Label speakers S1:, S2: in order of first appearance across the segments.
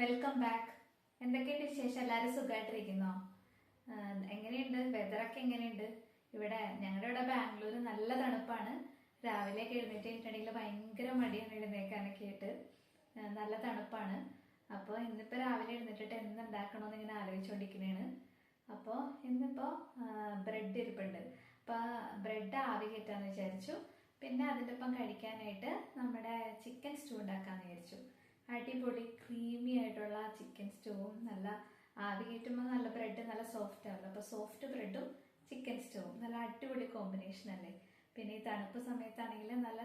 S1: Welcome back എന്തൊക്കെയുണ്ട് വിശേഷം? എല്ലാവരും സുഖമായിട്ടിരിക്കുന്നോ എങ്ങനെയുണ്ട്? വെതറൊക്കെ എങ്ങനെയുണ്ട്? ഇവിടെ ഞങ്ങളുടെ ഇവിടെ ബാംഗ്ലൂർ നല്ല തണുപ്പാണ്. രാവിലെയൊക്കെ എഴുന്നേറ്റ് കഴിഞ്ഞിട്ടുണ്ടെങ്കിൽ ഭയങ്കര മടിയാണ് എഴുന്നേക്കാനൊക്കെ ആയിട്ട്. നല്ല തണുപ്പാണ്. അപ്പോൾ ഇന്നിപ്പോൾ രാവിലെ എഴുന്നേറ്റിട്ട് എന്ത് ഉണ്ടാക്കണമെന്ന് ഇങ്ങനെ ആലോചിച്ചുകൊണ്ടിരിക്കുന്നതാണ് അപ്പോൾ ഇന്നിപ്പോൾ ബ്രെഡ് ഇരിപ്പുണ്ട്. അപ്പോൾ ബ്രെഡ് ആവി കയറ്റാന്ന് വിചാരിച്ചു. പിന്നെ അതിന്റെ ഒപ്പം കഴിക്കാനായിട്ട് നമ്മുടെ ചിക്കൻ സ്റ്റൂ ഉണ്ടാക്കാമെന്ന് വിചാരിച്ചു. അടിപൊളി ക്രീമി ആയിട്ടുള്ള ചിക്കൻ സ്റ്റൂവും നല്ല ആവി കയറ്റുമ്പോൾ നല്ല ബ്രെഡ് നല്ല സോഫ്റ്റ് ആവില്ല അപ്പോൾ സോഫ്റ്റ് ബ്രെഡും ചിക്കൻ സ്റ്റൂവും നല്ല അടിപൊളി കോമ്പിനേഷൻ അല്ലേ? പിന്നെ ഈ തണുപ്പ് സമയത്താണെങ്കിൽ നല്ല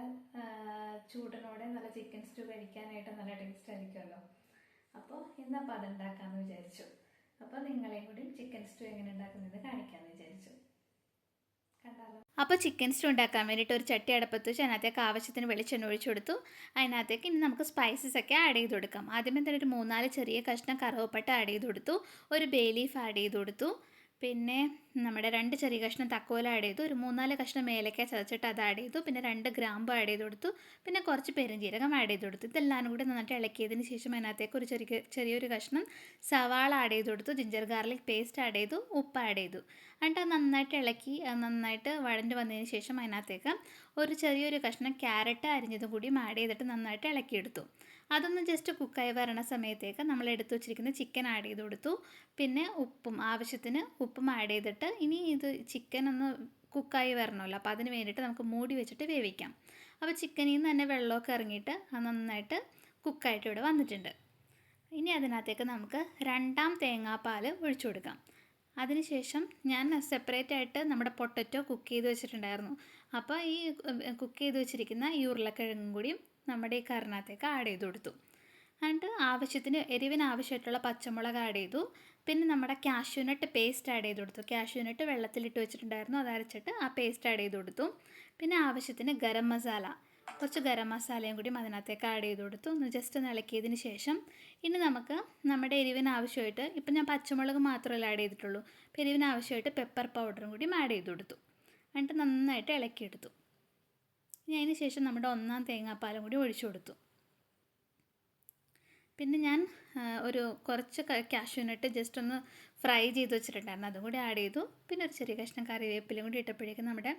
S1: ചൂടനോടെ നല്ല ചിക്കൻ സ്റ്റൂ കഴിക്കാനായിട്ട് നല്ല ടേസ്റ്റ് ആയിരിക്കുമല്ലോ അപ്പോൾ ഇന്നപ്പോൾ അതുണ്ടാക്കാമെന്ന് വിചാരിച്ചു. അപ്പോൾ നിങ്ങളെയും കൂടി ചിക്കൻ സ്റ്റൂ എങ്ങനെ ഉണ്ടാക്കുന്നത്
S2: അപ്പോൾ ചിക്കൻ സ്റ്റൂ ഉണ്ടാക്കാൻ വേണ്ടിയിട്ട് ഒരു ചട്ടി അടപ്പത്ത് വെച്ച് അതിനകത്തേക്ക് ആവശ്യത്തിന് വെളിച്ചെണ്ണ ഒഴിച്ചു കൊടുത്തു. അതിനകത്തേക്ക് ഇനി നമുക്ക് സ്പൈസസ് ഒക്കെ ആഡ് ചെയ്ത് കൊടുക്കാം. ആദ്യമേ തന്നെ ഒരു മൂന്നാൽ ചെറിയ കഷ്ണം കറുവപ്പട്ട ആഡ് ചെയ്ത് കൊടുത്തു. ഒരു ബേ ലീഫ് ആഡ് ചെയ്ത് കൊടുത്തു. പിന്നെ നമ്മുടെ രണ്ട് ചെറിയ കഷ്ണം തക്കോല ആഡ് ചെയ്തു. ഒരു മൂന്നാൽ കഷ്ണം ഏലക്ക ചതച്ചിട്ട് അത് ആഡ് ചെയ്തു. പിന്നെ രണ്ട് ഗ്രാമ്പ് ആഡ് ചെയ്ത് കൊടുത്തു. പിന്നെ കുറച്ച് പെരുംജീരകം ആഡ് ചെയ്ത് കൊടുത്തു. ഇതെല്ലാം കൂടി നന്നായിട്ട് ഇളക്കിയതിന് ശേഷം അതിനകത്തേക്ക് ഒരു ചെറിയ ചെറിയൊരു കഷ്ണം സവാള ആഡ് ചെയ്ത് കൊടുത്തു. ജിഞ്ചർ ഗാർലിക് പേസ്റ്റ് ആഡ് ചെയ്തു. ഉപ്പ് ആഡ് ചെയ്തു. എന്നിട്ട് അത് നന്നായിട്ട് ഇളക്കി നന്നായിട്ട് വഴണ്ട് വന്നതിന് ശേഷം അതിനകത്തേക്ക് ഒരു ചെറിയൊരു കഷ്ണം ക്യാരറ്റ് അരിഞ്ഞതും കൂടി ആഡ് ചെയ്തിട്ട് നന്നായിട്ട് ഇളക്കിയെടുത്തു. അതൊന്ന് ജസ്റ്റ് കുക്കായി വരണ സമയത്തേക്ക് നമ്മൾ എടുത്തു വെച്ചിരിക്കുന്ന ചിക്കൻ ആഡ് ചെയ്ത് കൊടുത്തു. പിന്നെ ഉപ്പും ആവശ്യത്തിന് ഉപ്പും ആഡ് ചെയ്തിട്ട് ഇനി ഇത് ചിക്കൻ ഒന്ന് കുക്കായി വരണമല്ലോ. അപ്പോൾ അതിന് വേണ്ടിയിട്ട് നമുക്ക് മൂടി വെച്ചിട്ട് വേവിക്കാം. അപ്പോൾ ചിക്കനിൽ നിന്ന് തന്നെ വെള്ളമൊക്കെ ഇറങ്ങിയിട്ട് അത് നന്നായിട്ട് കുക്കായിട്ട് ഇവിടെ വന്നിട്ടുണ്ട്. ഇനി അതിനകത്തേക്ക് നമുക്ക് രണ്ടാം തേങ്ങാപ്പാൽ ഒഴിച്ചു കൊടുക്കാം. അതിനുശേഷം ഞാൻ സെപ്പറേറ്റ് ആയിട്ട് നമ്മുടെ പൊട്ടറ്റോ കുക്ക് ചെയ്ത് വെച്ചിട്ടുണ്ടായിരുന്നു. അപ്പോൾ ഈ കുക്ക് ചെയ്ത് വെച്ചിരിക്കുന്ന ഈ ഉരുളക്കിഴങ്ങും കൂടിയും നമ്മുടെ ഈ കറിനകത്തേക്ക് ആഡ് ചെയ്ത് കൊടുത്തു. എന്നിട്ട് ആവശ്യത്തിന് എരിവിന് ആവശ്യമായിട്ടുള്ള പച്ചമുളക് ആഡ് ചെയ്തു. പിന്നെ നമ്മുടെ കാഷ്യൂനട്ട് പേസ്റ്റ് ആഡ് ചെയ്ത് കൊടുത്തു. കാഷ്യൂനട്ട് വെള്ളത്തിലിട്ട് വെച്ചിട്ടുണ്ടായിരുന്നു. അത് അരച്ചിട്ട് ആ പേസ്റ്റ് ആഡ് ചെയ്ത് കൊടുത്തു. പിന്നെ ആവശ്യത്തിന് ഗരം മസാല കുറച്ച് ഗരം മസാലയും കൂടി അതിനകത്തേക്ക് ആഡ് ചെയ്ത് കൊടുത്തു. ഒന്ന് ജസ്റ്റ് ഒന്ന് ഇളക്കിയതിന് ശേഷം ഇനി നമുക്ക് നമ്മുടെ എരിവിന് ആവശ്യമായിട്ട് ഇപ്പം ഞാൻ പച്ചമുളക് മാത്രമല്ല ആഡ് ചെയ്തിട്ടുള്ളൂ. അപ്പോൾ എരിവിന് ആവശ്യമായിട്ട് പെപ്പർ പൗഡറും കൂടി ആഡ് ചെയ്ത് കൊടുത്തു. എന്നിട്ട് നന്നായിട്ട് ഇളക്കിയെടുത്തു. ഇനി അതിന് ശേഷം നമ്മുടെ ഒന്നാം തേങ്ങാപ്പാലും കൂടി ഒഴിച്ചു കൊടുത്തു. പിന്നെ ഞാൻ ഒരു കുറച്ച് കാഷ്യൂനട്ട് ജസ്റ്റ് ഒന്ന് ഫ്രൈ ചെയ്ത് വെച്ചിട്ടുണ്ടായിരുന്നു. അതും കൂടി ആഡ് ചെയ്തു. പിന്നെ ഒരു ചെറിയ കഷ്ണം കറിവേപ്പിലും കൂടി ഇട്ടപ്പോഴേക്കും നമ്മുടെ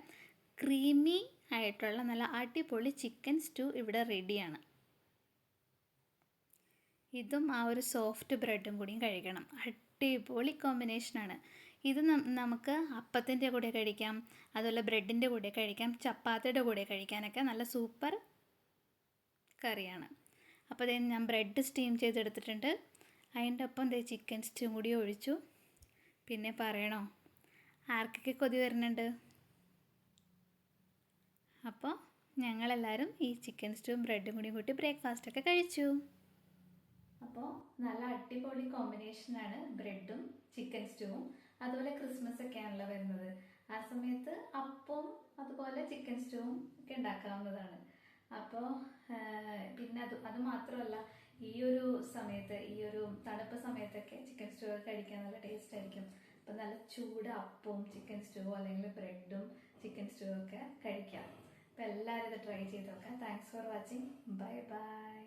S2: ക്രീമി ആയിട്ടുള്ള നല്ല അടിപൊളി ചിക്കൻ സ്റ്റൂ ഇവിടെ റെഡിയാണ് ഇതും ആ ഒരു സോഫ്റ്റ് ബ്രെഡും കൂടിയും കഴിക്കണം. അടിപൊളി കോമ്പിനേഷനാണ് ഇത് നമുക്ക് അപ്പത്തിന്റെ കൂടെ കഴിക്കാം അതുപോലെ ബ്രെഡിന്റെ കൂടെ കഴിക്കാം ചപ്പാത്തിയുടെ കൂടെ കഴിക്കാനൊക്കെ നല്ല സൂപ്പർ കറിയാണ്. അപ്പോൾ ദേ ഞാൻ ബ്രെഡ് സ്റ്റീം ചെയ്തെടുത്തിട്ടുണ്ട്. അതിന്റെ ഒപ്പം ദേ ചിക്കൻ സ്റ്റൂം കൂടി ഒഴിച്ചു. പിന്നെ പറയണോ? ആർക്കൊക്കെ കൊതി വരുന്നുണ്ട്? അപ്പോൾ ഞങ്ങളെല്ലാവരും ഈ ചിക്കൻ സ്റ്റൂവും ബ്രെഡും കൂടി കൂട്ടി ബ്രേക്ക്ഫാസ്റ്റൊക്കെ കഴിച്ചു.
S1: അപ്പോൾ നല്ല അടിപൊളി കോമ്പിനേഷനാണ് ബ്രെഡും ചിക്കൻ സ്റ്റൂവും. അതുപോലെ ക്രിസ്മസ് ഒക്കെ ആണല്ലോ വരുന്നത്. ആ സമയത്ത് അപ്പവും അതുപോലെ ചിക്കൻ സ്റ്റൂവും ഒക്കെ ഉണ്ടാക്കാവുന്നതാണ്. അപ്പോൾ പിന്നെ അത് അത് മാത്രമല്ല ഈ ഒരു സമയത്ത് ഈ ഒരു തണുപ്പ് സമയത്തൊക്കെ ചിക്കൻ സ്റ്റൂ കഴിക്കാൻ നല്ല ടേസ്റ്റ് ആയിരിക്കും. അപ്പം നല്ല ചൂട് അപ്പവും ചിക്കൻ സ്റ്റൂ അല്ലെങ്കിൽ ബ്രെഡും ചിക്കൻ സ്റ്റൂ ഒക്കെ കഴിക്കാം. അപ്പം എല്ലാവരും ഇത് ട്രൈ ചെയ്ത് നോക്കാം. Thanks for watching bye bye